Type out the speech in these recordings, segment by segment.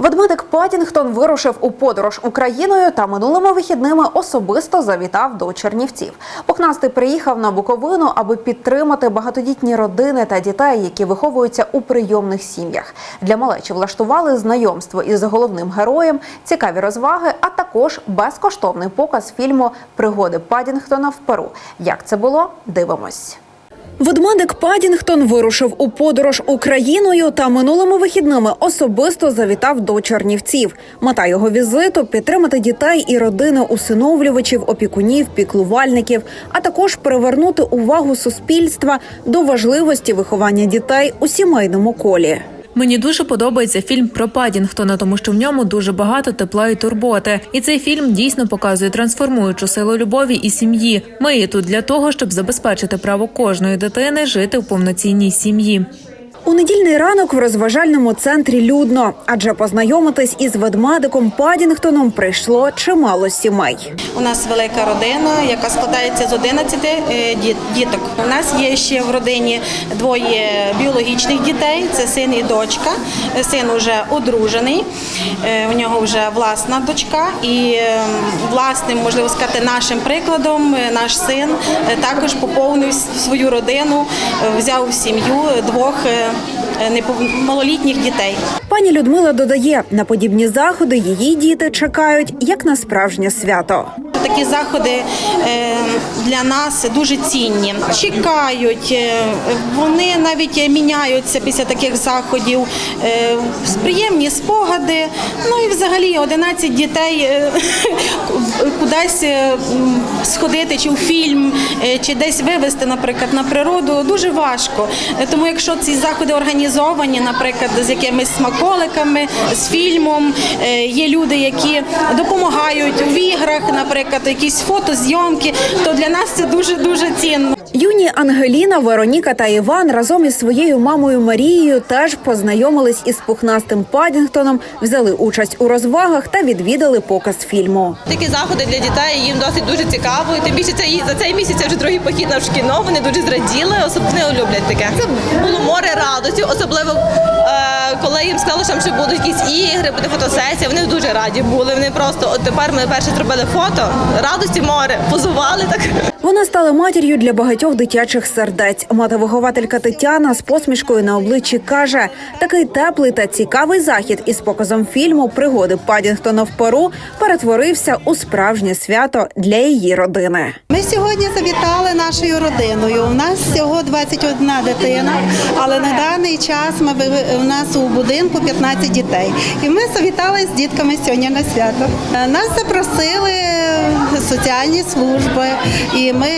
Ведмедик Падінгтон вирушив у подорож Україною та минулими вихідними особисто завітав до Чернівців. Пухнастий приїхав на Буковину, аби підтримати багатодітні родини та дітей, які виховуються у прийомних сім'ях. Для малечі влаштували знайомство із головним героєм, цікаві розваги, а також безкоштовний показ фільму Пригоди Падінгтона в Перу. Як це було? Дивимось. Ведмедик Падінгтон вирушив у подорож Україною та минулими вихідними особисто завітав до Чернівців. Мета його візиту підтримати дітей і родини усиновлювачів, опікунів, піклувальників, а також привернути увагу суспільства до важливості виховання дітей у сімейному колі. Мені дуже подобається фільм про Падінгтона, тому що в ньому дуже багато тепла і турботи. І цей фільм дійсно показує трансформуючу силу любові і сім'ї. Ми є тут для того, щоб забезпечити право кожної дитини жити в повноцінній сім'ї. У недільний ранок в розважальному центрі людно, адже познайомитись із ведмедиком Падінгтоном прийшло чимало сімей. У нас велика родина, яка складається з 11 е, діток. У нас є ще в родині двоє біологічних дітей: це син і дочка. Син вже одружений, е, у нього вже власна дочка. І е, власним, можливо сказати, нашим прикладом, е, наш син також поповнив свою родину, взяв в сім'ю двох малолітніх дітей. Пані Людмила додає, на подібні заходи її діти чекають як на справжнє свято. Такі заходи е, для нас дуже цінні. Чекають, е, вони навіть міняються після таких заходів. е, Приємні спогади. Ну і взагалі 11 дітей е, кудись сходити, чи в фільм, чи десь вивезти, наприклад, на природу дуже важко. Тому якщо ці заходи організовані, наприклад, з якимись смаколиками, з фільмом, є люди, які допомагають в іграх, наприклад, якісь фотозйомки, то для нас це дуже дуже цінно. Юні Ангеліна, Вероніка та Іван разом із своєю мамою Марією теж познайомились із пухнастим Падінгтоном, взяли участь у розвагах та відвідали показ фільму. Такі заходи для дітей їм досить дуже цікаво. І тим більше це за цей місяць це вже другий похід наш в кіно. Вони дуже зраділи, особливо люблять таке. Це було море радості, особливо е, коли їм сказали, що там ще будуть якісь ігри, буде фотосесія. Вони дуже раді були. Вони просто от тепер ми перше зробили фото. Радості море, позували так. Вона стала матір'ю для багатьох дитячих сердець. Мати-вихователька Тетяна з посмішкою на обличчі каже: такий теплий та цікавий захід із показом фільму Пригоди Падінгтона в Перу перетворився у справжнє свято для її родини. Ми сьогодні завітали нашою родиною. У нас всього 21 дитина, але на даний час ми у нас у будинку 15 дітей. І ми завітали з дітками сьогодні на свято. Нас запросили соціальні служби, і ми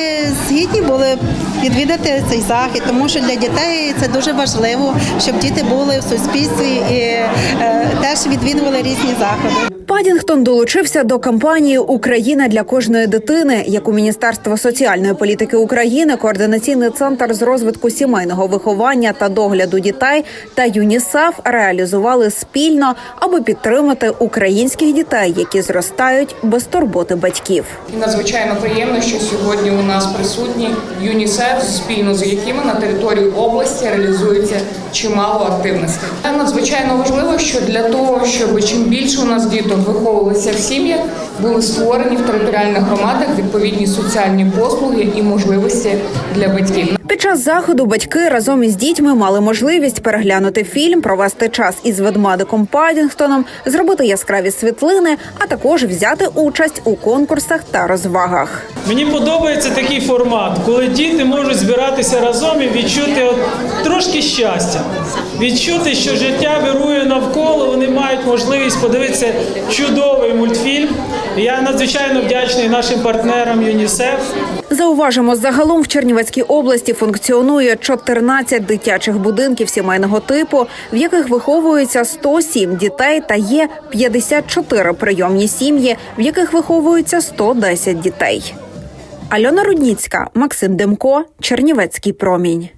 згідні були відвідати цей захід, тому що для дітей це дуже важливо, щоб діти були в суспільстві і е, теж відвідували різні заходи. Падінгтон долучився до кампанії Україна для кожної дитини, яку Міністерство соціальної політики України, координаційний центр з розвитку сімейного виховання та догляду дітей та ЮНІСЕФ реалізували спільно, аби підтримати українських дітей, які зростають без турботи батьків. І надзвичайно приємно, що сьогодні у нас присутні ЮНІСЕФ, спільно з якими на території області реалізується чимало активностей. Надзвичайно важливо, що для того, щоб чим більше у нас діток виховувалися в сім'ях, були створені в територіальних громадах відповідні соціальні послуги і можливості для батьків. Під час заходу батьки разом із дітьми мали можливість переглянути фільм, провести час із ведмедиком Падінгтоном, зробити яскраві світлини, а також взяти участь у конкурсах та розвагах. Мені подобається такий формат, коли діти можуть збиратися разом і відчути от трошки щастя, відчути, що життя вирує навколо. Мають можливість подивитися чудовий мультфільм. Я надзвичайно вдячний нашим партнерам ЮНІСЕФ. Зауважимо, загалом в Чернівецькій області функціонує 14 дитячих будинків сімейного типу, в яких виховується 107 дітей та є 54 прийомні сім'ї, в яких виховується 110 дітей. Альона Рудніцька, Максим Демко, Чернівецький промінь.